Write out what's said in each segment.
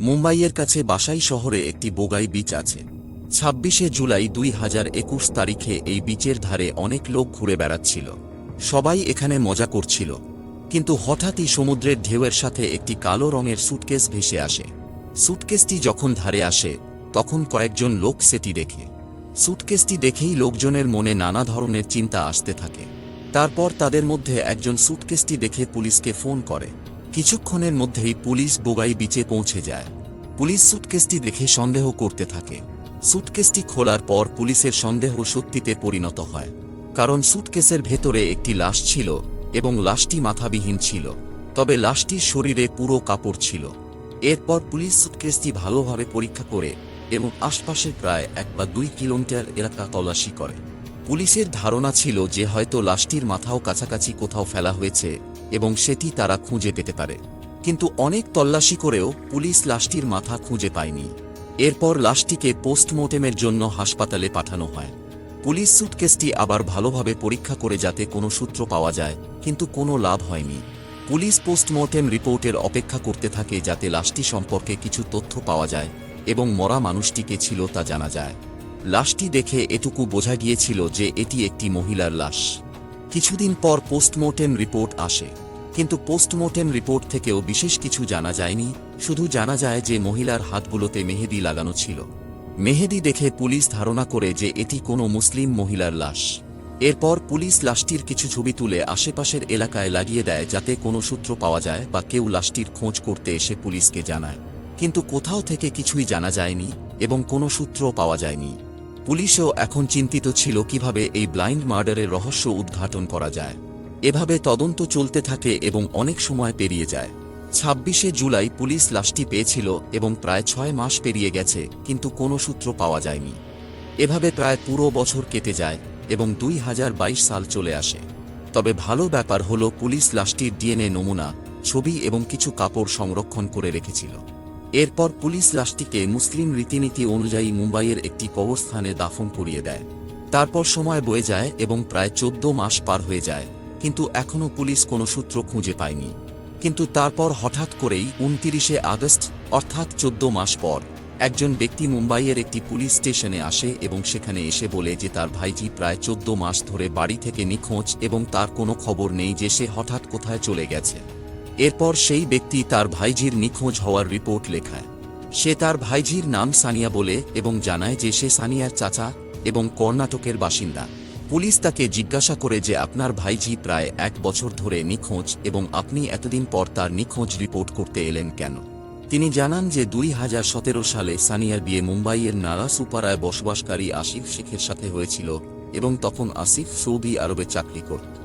মুম্বাইয়ের কাছে বাসাই শহরে একটি বোগাই বিচ আছে। ছাব্বিশে জুলাই দুই হাজার একুশ তারিখে এই বিচের ধারে অনেক লোক ঘুরে বেড়াচ্ছিল। সবাই এখানে মজা করছিল। কিন্তু হঠাৎই সমুদ্রের ঢেউয়ের সাথে একটি কালো রঙের সুটকেস ভেসে আসে। সুটকেসটি যখন ধারে আসে, তখন কয়েকজন লোক সেটি দেখে। সুটকেসটি দেখেই লোকজনের মনে নানা ধরনের চিন্তা আসতে থাকে। তারপর তাদের মধ্যে একজন সুটকেসটি দেখে পুলিশকে ফোন করে। কিছুক্ষণের মধ্যেই পুলিশ বোগাই বিচে পৌঁছে যায়। পুলিশ সুটকেসটি দেখে সন্দেহ করতে থাকে। সুটকেসটি খোলার পর পুলিশের সন্দেহ সত্যিতে পরিণত হয়। কারণ সুটকেসের ভেতরে একটি লাশ ছিল এবং লাশটি মাথাবিহীন ছিল। তবে লাশটির শরীরে পুরো কাপড় ছিল। এরপর পুলিশ সুটকেসটি ভালোভাবে পরীক্ষা করে এবং আশপাশের প্রায় এক বা দুই কিলোমিটার এলাকা তল্লাশি করে। পুলিশের ধারণা ছিল যে হয়তো লাশটির মাথাও কাছাকাছি কোথাও ফেলা হয়েছে এবং সেটি তারা খুঁজে পেতে পারে। কিন্তু অনেক তল্লাশি করেও পুলিশ লাশটির মাথা খুঁজে পায়নি। এরপর লাশটিকে পোস্টমর্টেমের জন্য হাসপাতালে পাঠানো হয়। পুলিশ সুটকেসটি আবার ভালোভাবে পরীক্ষা করে যাতে কোনো সূত্র পাওয়া যায়, কিন্তু কোনো লাভ হয়নি। পুলিশ পোস্টমর্টেম রিপোর্টের অপেক্ষা করতে থাকে যাতে লাশটি সম্পর্কে কিছু তথ্য পাওয়া যায় এবং মরা মানুষটিকে ছিল তা জানা যায়। লাশটি দেখে এটুকু বোঝা গিয়েছিল যে এটি একটি মহিলার লাশ। কিছুদিন পর পোস্টমর্টেম রিপোর্ট আসে। কিন্তু পোস্টমর্টেম রিপোর্ট থেকেও বিশেষ কিছু জানা যায়নি, শুধু জানা যায় যে মহিলার হাতগুলোতে মেহেদি লাগানো ছিল। মেহেদি দেখে পুলিশ ধারণা করে যে এটি কোনো মুসলিম মহিলার লাশ। এরপর পুলিশ লাশটির কিছু ছবি তুলে আশেপাশের এলাকায় লাগিয়ে দেয় যাতে কোনো সূত্র পাওয়া যায় বা কেউ লাশটির খোঁজ করতে এসে পুলিশকে জানায়। কিন্তু কোথাও থেকে কিছুই জানা যায়নি এবং কোনো সূত্রও পাওয়া যায়নি। পুলিশও এখন চিন্তিত ছিল কীভাবে এই ব্লাইন্ড মার্ডারের রহস্য উদ্ঘাটন করা যায়। এভাবে তদন্ত চলতে থাকে এবং অনেক সময় পেরিয়ে যায়। ছাব্বিশে জুলাই পুলিশ লাশটি পেয়েছিল এবং প্রায় ছয় মাস পেরিয়ে গেছে, কিন্তু কোনো সূত্র পাওয়া যায়নি। এভাবে প্রায় পুরো বছর কেটে যায় এবং দুই হাজার বাইশ সাল চলে আসে। তবে ভালো ব্যাপার হল পুলিশ লাশটির ডিএনএ নমুনা, ছবি এবং কিছু কাপড় সংরক্ষণ করে রেখেছিল। এরপর পুলিশ লাশটিকে মুসলিম রীতিনীতি অনুযায়ী মুম্বাইয়ের একটি কবরস্থানে দাফন করিয়ে দেয়। তারপর সময় বয়ে যায় এবং প্রায় চোদ্দ মাস পার হয়ে যায়, কিন্তু এখনও পুলিশ কোনো সূত্র খুঁজে পায়নি। কিন্তু তারপর হঠাৎ করেই উনতিরিশে আগস্ট, অর্থাৎ চোদ্দ মাস পর, একজন ব্যক্তি মুম্বাইয়ের একটি পুলিশ স্টেশনে আসে এবং সেখানে এসে বলে যে তার ভাইজি প্রায় চোদ্দ মাস ধরে বাড়ি থেকে নিখোঁজ এবং তার কোনো খবর নেই যে সে হঠাৎ কোথায় চলে গেছে। এরপর সেই ব্যক্তি তার ভাইজির নিখোঁজ হওয়ার রিপোর্ট লেখায়। সে তার ভাইজির নাম সানিয়া বলে এবং জানায় যে সে সানিয়ার চাচা এবং কর্ণাটকের বাসিন্দা। পুলিশ তাকে জিজ্ঞাসা করে যে আপনার ভাইজি প্রায় এক বছর ধরে নিখোঁজ এবং আপনি এতদিন পর তার নিখোঁজ রিপোর্ট করতে এলেন কেন? তিনি জানান যে দুই হাজার সতেরো সালে সানিয়ার বিয়ে মুম্বাইয়ের নারা সুপারায় বসবাসকারী আসিফ শেখের সাথে হয়েছিল এবং তখন আসিফ সৌদি আরবে চাকরি করত।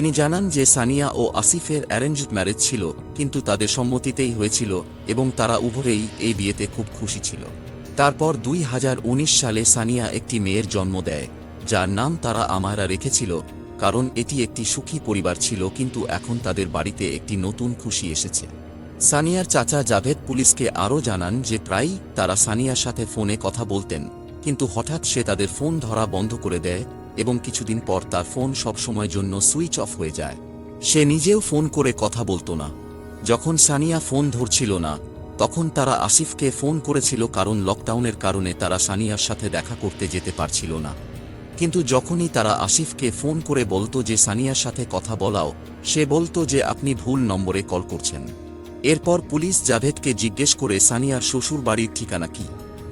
তিনি জানান যে সানিয়া ও আসিফের অ্যারেঞ্জড ম্যারেজ ছিল, কিন্তু তাদের সম্মতিতেই হয়েছিল এবং তারা উভয়েই এই বিয়েতে খুব খুশি ছিল। তারপর দুই সালে সানিয়া একটি মেয়ের জন্ম দেয়, যার নাম তারা আমারা রেখেছিল, কারণ এটি একটি সুখী পরিবার ছিল কিন্তু এখন তাদের বাড়িতে একটি নতুন খুশি এসেছে। সানিয়ার চাচা জাভেদ পুলিশকে আরও জানান যে প্রায়ই তারা সানিয়ার সাথে ফোনে কথা বলতেন, কিন্তু হঠাৎ সে তাদের ফোন ধরা বন্ধ করে দেয় এবং কিছুদিন পর তার ফোন সবসময়ের জন্য সুইচ অফ হয়ে যায়। সে নিজেও ফোন করে কথা বলতো না। যখন সানিয়া ফোন ধরছিল না, তখন তারা আসিফকে ফোন করেছিল কারণ লকডাউনের কারণে তারা সানিয়ার সাথে দেখা করতে যেতে পারছিল না। কিন্তু যখনই তারা আসিফকে ফোন করে বলতো যে সানিয়ার সাথে কথা বলাও, সে বলতো যে আপনি ভুল নম্বরে কল করছেন। এরপর পুলিশ জাভেদকে জিজ্ঞেস করে সানিয়ার শ্বশুর বাড়ির ঠিকানা কি?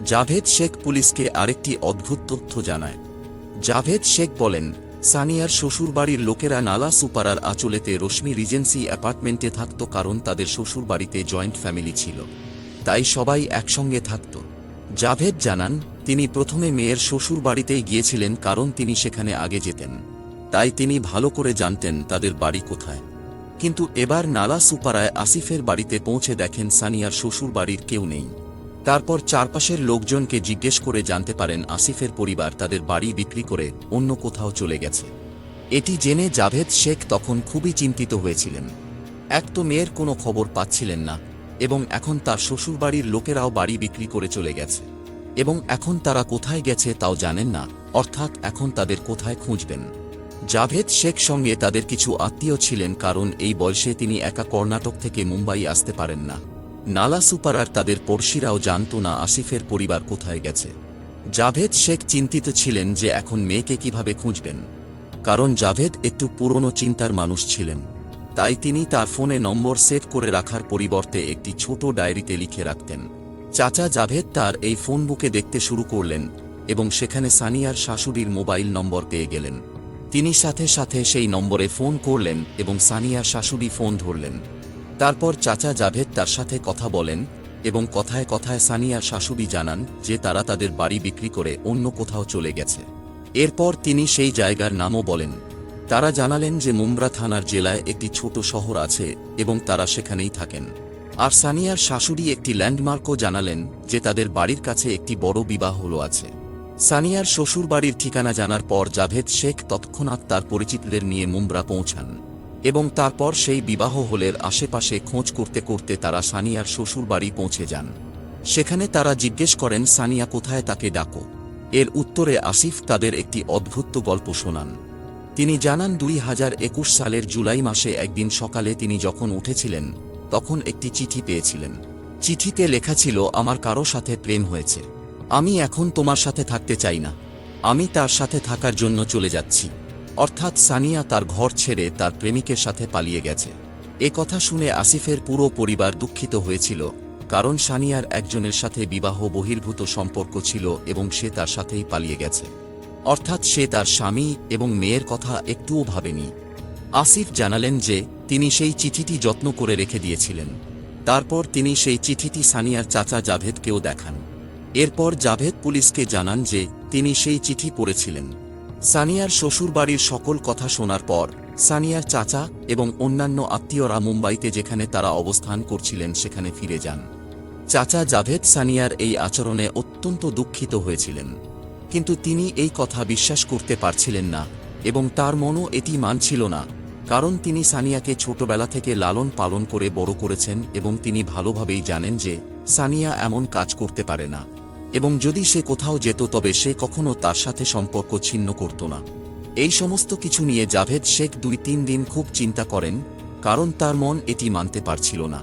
জাভেদ শেখ পুলিশকে আরেকটি অদ্ভুত তথ্য জানায়। জাভেদ শেখ বলেন, সানিয়ার শ্বশুরবাড়ির লোকেরা নালা সুপারার আচলেতে রশ্মি রিজেন্সি অ্যাপার্টমেন্টে থাকত কারণ তাদের শ্বশুরবাড়িতে জয়েন্ট ফ্যামিলি ছিল। তাই সবাই একসঙ্গে থাকত। জাভেদ জানান, তিনি প্রথমে মেয়ের শ্বশুরবাড়িতেই গিয়েছিলেন কারণ তিনি সেখানে আগে যেতেন। তাই তিনি ভালো করে জানতেন তাদের বাড়ি কোথায়। কিন্তু এবার নালা সুপারায় আসিফের বাড়িতে পৌঁছে দেখেন সানিয়ার শ্বশুরবাড়ির কেউ নেই। তারপর চারপাশের লোকজনকে জিজ্ঞেস করে জানতে পারেন আসিফের পরিবার তাদের বাড়ি বিক্রি করে অন্য কোথাও চলে গেছে। এটি জেনে জাভেদ শেখ তখন খুবই চিন্তিত হয়েছিলেন। এক তো মেয়ের কোনো খবর পাচ্ছিলেন না এবং এখন তার শ্বশুরবাড়ির লোকেরাও বাড়ি বিক্রি করে চলে গেছে এবং এখন তারা কোথায় গেছে তাও জানেন না, অর্থাৎ এখন তাদের কোথায় খুঁজবেন। জাভেদ শেখ সঙ্গে তাদের কিছু আত্মীয় ছিলেন কারণ এই বয়সে তিনি একা কর্ণাটক থেকে মুম্বাই আসতে পারেন না। নালা সুপার আর তাদের পড়শিরাও জানত না আসিফের পরিবার কোথায় গেছে। জাভেদ শেখ চিন্তিত ছিলেন যে এখন মেয়েকে কীভাবে খুঁজবেন। কারণ জাভেদ একটু পুরনো চিন্তার মানুষ ছিলেন। তাই তিনি তার ফোনে নম্বর সেভ করে রাখার পরিবর্তে একটি ছোট ডায়েরিতে লিখে রাখতেন। চাচা জাভেদ তার এই ফোন বুকে দেখতে শুরু করলেন এবং সেখানে সানিয়ার শাশুড়ির মোবাইল নম্বর পেয়ে গেলেন। তিনি সাথে সাথে সেই নম্বরে ফোন করলেন এবং সানিয়ার শাশুড়ি ফোন ধরলেন। তারপর চাচা জাভেদ তার সাথে কথা বলেন এবং কথায় কথায় সানিয়ার শাশুড়ি জানান যে তারা তাদের বাড়ি বিক্রি করে অন্য কোথাও চলে গেছে। এরপর তিনি সেই জায়গার নামও বলেন। তারা জানালেন যে মুমরা থানার জেলায় একটি ছোট শহর আছে এবং তারা সেখানেই থাকেন। আর সানিয়ার শাশুড়ি একটি ল্যান্ডমার্কও জানালেন যে তাদের বাড়ির কাছে একটি বড় বিবাহ হলো আছে। সানিয়ার শ্বশুর বাড়ির ঠিকানা জানার পর জাভেদ শেখ তৎক্ষণাৎ তার পরিচিতদের নিয়ে মুমরা পৌঁছান। এবং তারপর সেই বিবাহ হলের আশেপাশে খোঁজ করতে করতে তারা সানিয়ার শ্বশুর বাড়ি পৌঁছে যান। সেখানে তারা জিজ্ঞেস করেন, সানিয়া, কোথায় তাকে ডাকো? এর উত্তরে আসিফ তাদের একটি অদ্ভুত গল্প শোনান। তিনি জানান, দুই হাজার একুশ সালের জুলাই মাসে একদিন সকালে তিনি যখন উঠেছিলেন, তখন একটি চিঠি পেয়েছিলেন। চিঠিতে লেখা ছিল, আমার কারও সাথে প্রেম হয়েছে। আমি এখন তোমার সাথে থাকতে চাই না। আমি তার সাথে থাকার জন্য চলে যাচ্ছি। অর্থাৎ সানিয়া তার ঘর ছেড়ে তার প্রেমিকের সাথে পালিয়ে গেছে। এ কথা শুনে আসিফের পুরো পরিবার দুঃখিত হয়েছিল, কারণ সানিয়ার একজনের সাথে বিবাহ বহির্ভূত সম্পর্ক ছিল এবং সে তার সাথেই পালিয়ে গেছে। অর্থাৎ সে তার স্বামী এবং মেয়ের কথা একটুও ভাবেনি। আসিফ জানালেন যে, তিনি সেই চিঠিটি যত্ন করে রেখে দিয়েছিলেন। তারপর তিনি সেই চিঠিটি সানিয়ার চাচা জাভেদকেও দেখান। এরপর জাভেদ পুলিশকে জানান যে, তিনি সেই চিঠি পড়েছিলেন। সানিয়ার শ্বশুরবাড়ির সকল কথা শোনার পর, সানিয়ার চাচা এবং অন্যান্য আত্মীয়রা মুম্বাইতে যেখানে তারা অবস্থান করছিলেন সেখানে ফিরে যান। চাচা জাভেদ সানিয়ার এই আচরণে অত্যন্ত দুঃখিত হয়েছিলেন। কিন্তু তিনি এই কথা বিশ্বাস করতে পারছিলেন না এবং তার মনও এটি মানছিল না, কারণ তিনি সানিয়াকে ছোটবেলা থেকে লালন পালন করে বড় করেছেন এবং তিনি ভালোভাবেই জানেন যে সানিয়া এমন কাজ করতে পারে না। এবং যদি সে কোথাও যেত তবে সে কখনো তার সাথে সম্পর্ক ছিন্ন করত না। এই সমস্ত কিছু নিয়ে জাভেদ শেখ দুই তিন দিন খুব চিন্তা করেন, কারণ তার মন এটি মানতে পারছিল না।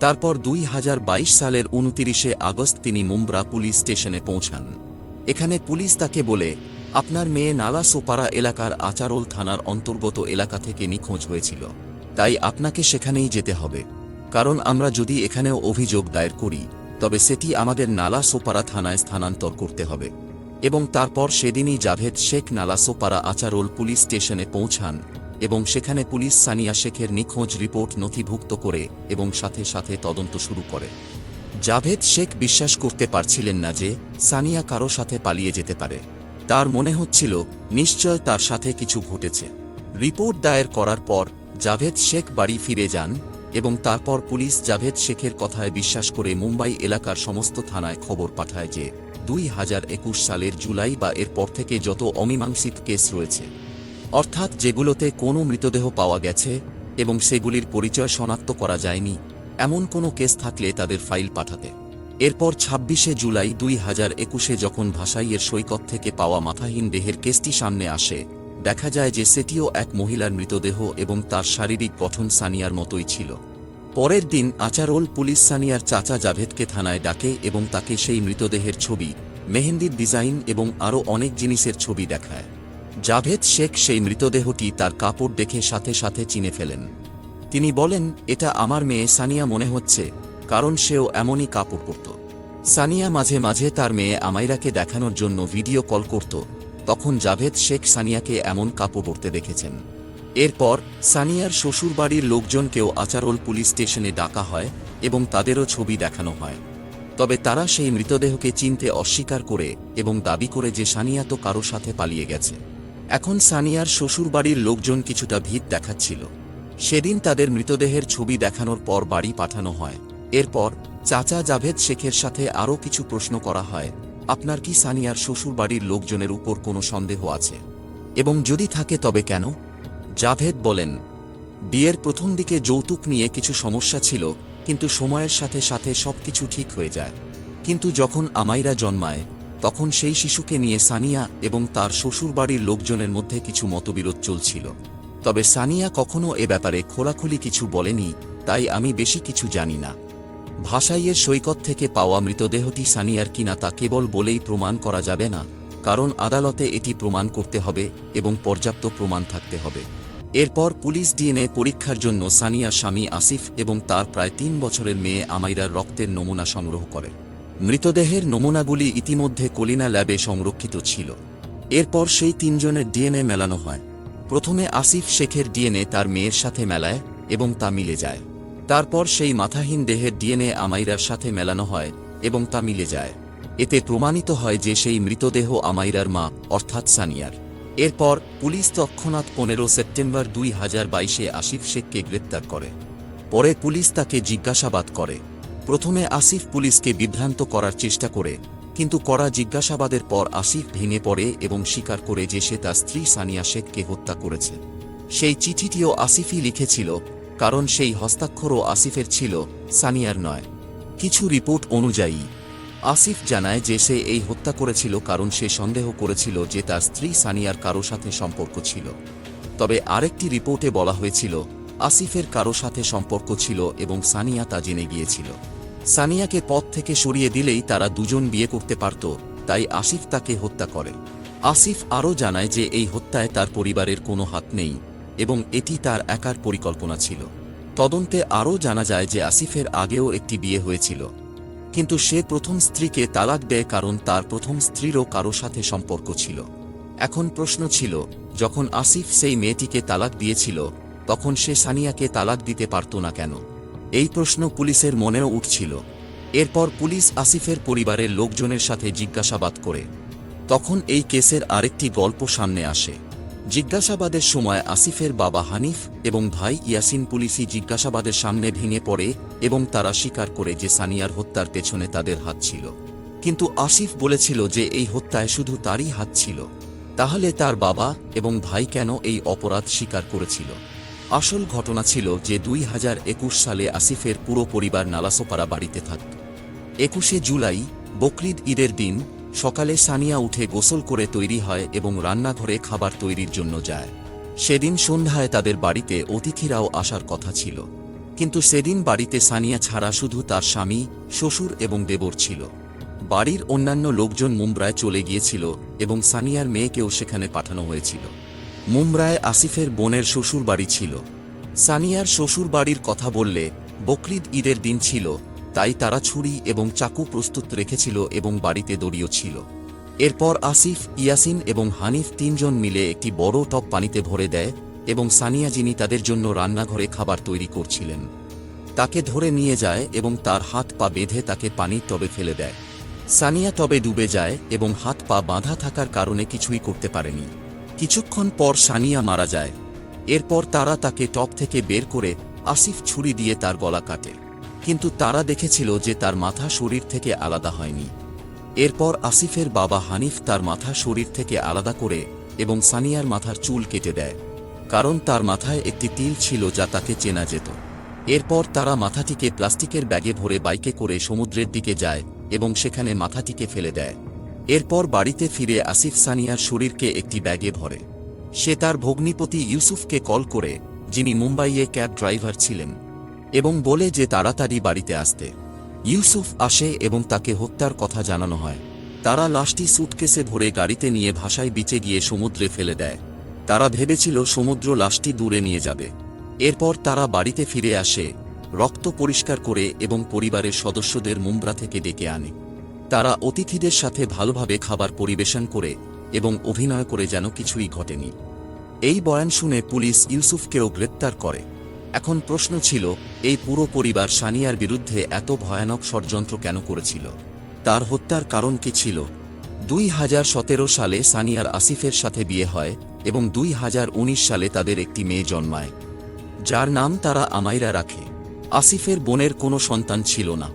তারপর দুই হাজার বাইশ সালের উনতিরিশে আগস্ট তিনি মুম্ব্রা পুলিশ স্টেশনে পৌঁছান। এখানে পুলিশ তাকে বলে, আপনার মেয়ে নালা সোপারা এলাকার আচারোল থানার অন্তর্গত এলাকা থেকে নিখোঁজ হয়েছিল। তাই আপনাকে সেখানেই যেতে হবে। কারণ আমরা যদি এখানেও অভিযোগ দায়ের করি তবে সেটি আমাদের নালা সোপারা থানায় স্থানান্তর করতে হবে। এবং তারপর সেদিনই জাভেদ শেখ নালা সোপারা আচারোল পুলিশ স্টেশনে পৌঁছান এবং সেখানে পুলিশ সানিয়া শেখের নিখোঁজ রিপোর্ট নথিভুক্ত করে এবং সাথে সাথে তদন্ত শুরু করে। জাভেদ শেখ বিশ্বাস করতে পারছিলেন না যে সানিয়া কারও সাথে পালিয়ে যেতে পারে। তার মনে হচ্ছিল, নিশ্চয় তার সাথে কিছু ঘটেছে। রিপোর্ট দায়ের করার পর জাভেদ শেখ বাড়ি ফিরে যান এবং তারপর পুলিশ জাভেদ শেখের কথায় বিশ্বাস করে মুম্বাই এলাকার সমস্ত থানায় খবর পাঠায় যে, দুই হাজার একুশ সালের জুলাই বা এরপর থেকে যত অমীমাংসিত কেস রয়েছে, অর্থাৎ যেগুলোতে কোনো মৃতদেহ পাওয়া গেছে এবং সেগুলির পরিচয় শনাক্ত করা যায়নি, এমন কোনো কেস থাকলে তাদের ফাইল পাঠাতে। এরপর ছাব্বিশে জুলাই দুই হাজার একুশে যখন ভাসাইয়ের সৈকত থেকে পাওয়া মাথাহীন দেহের কেসটি সামনে আসে দেখা যায় যে সেটিও এক মহিলার মৃতদেহ এবং তার শারীরিক গঠন সানিয়ার মতোই ছিল। পরের দিন আচারোল পুলিশ সানিয়ার চাচা জাভেদকে থানায় ডাকে এবং তাকে সেই মৃতদেহের ছবি, মেহেন্দির ডিজাইন এবং আরও অনেক জিনিসের ছবি দেখায়। জাভেদ শেখ সেই মৃতদেহটি তার কাপড় দেখে সাথে সাথে চিনে ফেলেন। তিনি বলেন, এটা আমার মেয়ে সানিয়া মনে হচ্ছে, কারণ সেও এমনই কাপড় পরত। সানিয়া মাঝে মাঝে তার মেয়ে আমাইরাকে দেখানোর জন্য ভিডিও কল করত তখন জাভেদ শেখ সানিয়াকে এমন কাপড় পরতে দেখেছেন। এরপর সানিয়ার শ্বশুরবাড়ির লোকজনকেও আচারোল পুলিশ স্টেশনে ডাকা হয় এবং তাদেরও ছবি দেখানো হয়। তবে তারা সেই মৃতদেহকে চিনতে অস্বীকার করে এবং দাবি করে যে সানিয়া তো কারও সাথে পালিয়ে গেছে। এখন সানিয়ার শ্বশুরবাড়ির লোকজন কিছুটা ভিত দেখাচ্ছিল। সেদিন তাদের মৃতদেহের ছবি দেখানোর পর বাড়ি পাঠানো হয়। এরপর চাচা জাভেদ শেখের সাথে আরও কিছু প্রশ্ন করা হয় আপনার কি সানিয়ার শ্বশুরবাড়ির লোকজনের উপর কোনো সন্দেহ আছে? এবং যদি থাকে তবে কেন? জাভেদ বলেন, বিয়ের প্রথম দিকে যৌতুক নিয়ে কিছু সমস্যা ছিল, কিন্তু সময়ের সাথে সাথে সবকিছু ঠিক হয়ে যায়। কিন্তু যখন আমাইরা জন্মায়, তখন সেই শিশুকে নিয়ে সানিয়া এবং তার শ্বশুরবাড়ির লোকজনের মধ্যে কিছু মতবিরোধ চলছিল। তবে সানিয়া কখনো এ ব্যাপারে খোলাখুলি কিছু বলেনি, তাই আমি বেশি কিছু জানি না। ভাসাইয়ের সৈকত থেকে পাওয়া মৃতদেহটি সানিয়ার কিনা তা কেবল বলেই প্রমাণ করা যাবে না, কারণ আদালতে এটি প্রমাণ করতে হবে এবং পর্যাপ্ত প্রমাণ থাকতে হবে। এরপর পুলিশ ডিএনএ পরীক্ষার জন্য সানিয়ার স্বামী আসিফ এবং তার প্রায় তিন বছরের মেয়ে আমাইরার রক্তের নমুনা সংগ্রহ করে। মৃতদেহের নমুনাগুলি ইতিমধ্যে কলিনা ল্যাবে সংরক্ষিত ছিল। এরপর সেই তিনজনের ডিএনএ মেলানো হয়। প্রথমে আসিফ শেখের ডিএনএ তার মেয়ের সাথে মেলায় এবং তা মিলে যায়। তারপর সেই মাথাহীন দেহের ডিএনএ আমাইরার সাথে মেলানো হয়, এবং তা মিলে যায়। এতে প্রমাণিত হয় যে সেই মৃতদেহ আমাইরার মা, অর্থাৎ সানিয়ার। এরপর পুলিশ তৎক্ষণাৎ পনেরো সেপ্টেম্বর দুই হাজার বাইশে আসিফ শেখকে গ্রেপ্তার করে। পরে পুলিশ তাকে জিজ্ঞাসাবাদ করে। প্রথমে আসিফ পুলিশকে বিভ্রান্ত করার চেষ্টা করে, কিন্তু করা জিজ্ঞাসাবাদের পর আসিফ ভেঙে পড়ে এবং স্বীকার করে যে সে তার স্ত্রী সানিয়া শেখকে হত্যা করেছে। সেই চিঠিটিও আসিফই লিখেছিল কারণ সেই হস্তাক্ষরও আসিফের ছিল, সানিয়ার নয়। কিছু রিপোর্ট অনুযায়ী, আসিফ জানায় যে সে এই হত্যা করেছিল কারণ সে সন্দেহ করেছিল যে তার স্ত্রী সানিয়ার কারও সাথে সম্পর্ক ছিল। তবে আরেকটি রিপোর্টে বলা হয়েছিল, আসিফের কারও সাথে সম্পর্ক ছিল এবং সানিয়া তা জেনে গিয়েছিল। সানিয়াকে পথ থেকে সরিয়ে দিলেই তারা দুজন বিয়ে করতে পারত, তাই আসিফ তাকে হত্যা করে। আসিফ আরও জানায় যে এই হত্যায় তার পরিবারের কোনো হাত নেই এবং এটি তার একার পরিকল্পনা ছিল। তদন্তে আরও জানা যায় যে আসিফের আগেও একটি বিয়ে হয়েছিল। কিন্তু সে প্রথম স্ত্রীকে তালাক দেয় কারণ তার প্রথম স্ত্রীরও কারও সাথে সম্পর্ক ছিল। এখন প্রশ্ন ছিল, যখন আসিফ সেই মেয়েটিকে তালাক দিয়েছিল, তখন সে সানিয়াকে তালাক দিতে পারত না কেন? এই প্রশ্ন পুলিশের মনেও উঠছিল। এরপর পুলিশ আসিফের পরিবারের লোকজনের সাথে জিজ্ঞাসাবাদ করে। তখন এই কেসের আরেকটি গল্প সামনে আসে। জিজ্ঞাসাবাদের সময় আসিফের বাবা হানিফ এবং ভাই ইয়াসিন পুলিশি জিজ্ঞাসাবাদের সামনে ভেঙে পড়ে এবং তারা স্বীকার করে যে সানিয়ার হত্যার পেছনে তাদের হাত ছিল। কিন্তু আসিফ বলেছিল যে এই হত্যায় শুধু তারই হাত ছিল। তাহলে তার বাবা এবং ভাই কেন এই অপরাধ স্বীকার করেছিল? আসল ঘটনা ছিল যে দুই হাজার একুশ সালে আসিফের পুরো পরিবার নালাসোপাড়া বাড়িতে থাকত। একুশে জুলাই, বকরিদ ঈদের দিন সকালে সানিয়া উঠে গোসল করে তৈরি হয় এবং রান্নাঘরে খাবার তৈরির জন্য যায়। সেদিন সন্ধ্যায় তাদের বাড়িতে অতিথিরাও আসার কথা ছিল। কিন্তু সেদিন বাড়িতে সানিয়া ছাড়া শুধু তার স্বামী, শ্বশুর এবং দেবর ছিল। বাড়ির অন্যান্য লোকজন মুম্বাইয়ে চলে গিয়েছিল এবং সানিয়ার মেয়েকেও সেখানে পাঠানো হয়েছিল। মুম্বাইয়ে আসিফের বোনের শ্বশুর বাড়ি ছিল। সানিয়ার শ্বশুর বাড়ির কথা বললে বকরিদ ঈদের দিন ছিল তাই তারা ছুরি এবং চাকু প্রস্তুত রেখেছিল এবং বাড়িতে দড়িও ছিল। এরপর আসিফ, ইয়াসিন এবং হানিফ তিনজন মিলে একটি বড় টপ পানিতে ভরে দেয় এবং সানিয়া যিনি তাদের জন্য রান্নাঘরে খাবার তৈরি করছিলেন, তাকে ধরে নিয়ে যায় এবং তার হাত পা বেঁধে তাকে পানির টবে ফেলে দেয়। সানিয়া টবে ডুবে যায় এবং হাত পা বাঁধা থাকার কারণে কিছুই করতে পারেনি। কিছুক্ষণ পর সানিয়া মারা যায়। এরপর তারা তাকে টপ থেকে বের করে আসিফ ছুরি দিয়ে তার গলা কাটে। কিন্তু তারা দেখেছিল যে তার মাথা শরীর থেকে আলাদা হয়নি। এরপর আসিফের বাবা হানিফ তার মাথা শরীর থেকে আলাদা করে এবং সানিয়ার মাথার চুল কেটে দেয়, কারণ তার মাথায় একটি তিল ছিল যা তাকে চেনা যেত। এরপর তারা মাথাটিকে প্লাস্টিকের ব্যাগে ভরে বাইকে করে সমুদ্রের দিকে যায় এবং সেখানে মাথাটিকে ফেলে দেয়। এরপর বাড়িতে ফিরে আসিফ সানিয়ার শরীরকে একটি ব্যাগে ভরে। সে তার ভগ্নিপতি ইউসুফকে কল করে, যিনি মুম্বাইয়ে ক্যাব ড্রাইভার ছিলেন। এবং বলে যে তাড়াতাড়ি বাড়িতে আসতে। ইউসুফ আসে এবং তাকে হত্যার কথা জানানো হয়। তারা লাশটি সুটকেসে ভরে গাড়িতে নিয়ে ভাষায় বিচে গিয়ে সমুদ্রে ফেলে দেয়। তারা ভেবেছিল সমুদ্র লাশটি দূরে নিয়ে যাবে। এরপর তারা বাড়িতে ফিরে আসে, রক্ত পরিষ্কার করে এবং পরিবারের সদস্যদের মুম্ব্রা থেকে ডেকে আনে। তারা অতিথিদের সাথে ভালোভাবে খাবার পরিবেশন করে এবং অভিনয় করে যেন কিছুই ঘটেনি। এই বয়ান শুনে পুলিশ ইউসুফকেও গ্রেপ্তার করে। এখন প্রশ্ন ছিল, এই পুরো পরিবার সানিয়ার বিরুদ্ধে এত ভয়ানক ষড়যন্ত্র কেন করেছিল? তার হত্যার কারণ কি ছিল? দুই হাজার সতেরো সালে সানিয়ার আসিফের সাথে বিয়ে হয় এবং দুই হাজার উনিশ সালে তাদের একটি মেয়ে জন্মায়। যার নাম তারা আমাইরা রাখে। আসিফের বোনের কোনো সন্তান ছিল না।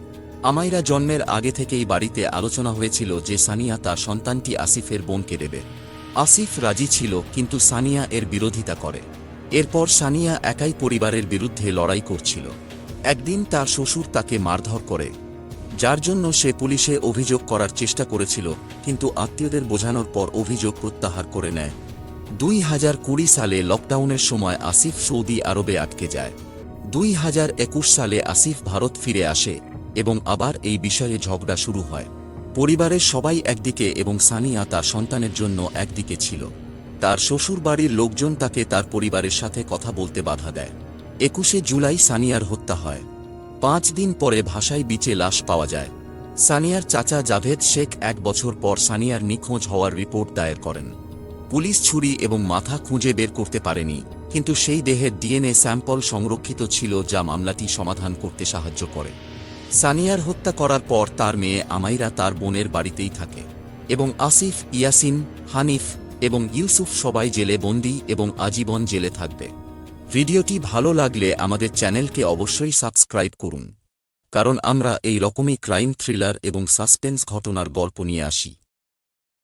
আমাইরা জন্মের আগে থেকেই বাড়িতে আলোচনা হয়েছিল যে সানিয়া তার সন্তানটি আসিফের বোনকে দেবে। আসিফ রাজি ছিল, কিন্তু সানিয়া এর বিরোধিতা করে। এরপর সানিয়া একাই পরিবারের বিরুদ্ধে লড়াই করছিল। একদিন তার শ্বশুর তাকে মারধর করে, যার জন্য সে পুলিশে অভিযোগ করার চেষ্টা করেছিল, কিন্তু আত্মীয়দের বোঝানোর পর অভিযোগ প্রত্যাহার করে নেয়। দুই হাজার কুড়ি সালে লকডাউনের সময় আসিফ সৌদি আরবে আটকে যায়। দুই হাজার একুশ সালে আসিফ ভারত ফিরে আসে এবং আবার এই বিষয়ে ঝগড়া শুরু হয়। পরিবারের সবাই একদিকে এবং সানিয়া তার সন্তানের জন্য একদিকে ছিল। তার শ্বশুর বাড়ির লোকজন তাকে তার পরিবারের সাথে কথা বলতে বাধা দেয়। একুশে জুলাই সানিয়ার হত্যা হয়। পাঁচ দিন পরে ভাষায় বিচে লাশ পাওয়া যায়। সানিয়ার চাচা জাভেদ শেখ এক বছর পর সানিয়ার নিখোঁজ হওয়ার রিপোর্ট দায়ের করেন। পুলিশ ছুরি এবং মাথা খুঁজে বের করতে পারেনি, কিন্তু সেই দেহের ডিএনএ স্যাম্পল সংরক্ষিত ছিল যা মামলাটি সমাধান করতে সাহায্য করে। সানিয়ার হত্যা করার পর তার মেয়ে আমাইরা তার বোনের বাড়িতেই থাকে এবং আসিফ, ইয়াসিন, হানিফ এবং ইউসুফ সবাই জেলে বন্দী এবং আজীবন জেলে থাকবে। ভিডিওটি ভালো লাগলে আমাদের চ্যানেলকে অবশ্যই সাবস্ক্রাইব করুন। কারণ আমরা এই রকমই ক্রাইম থ্রিলার এবং সাসপেন্স ঘটনার গল্প নিয়ে আসি।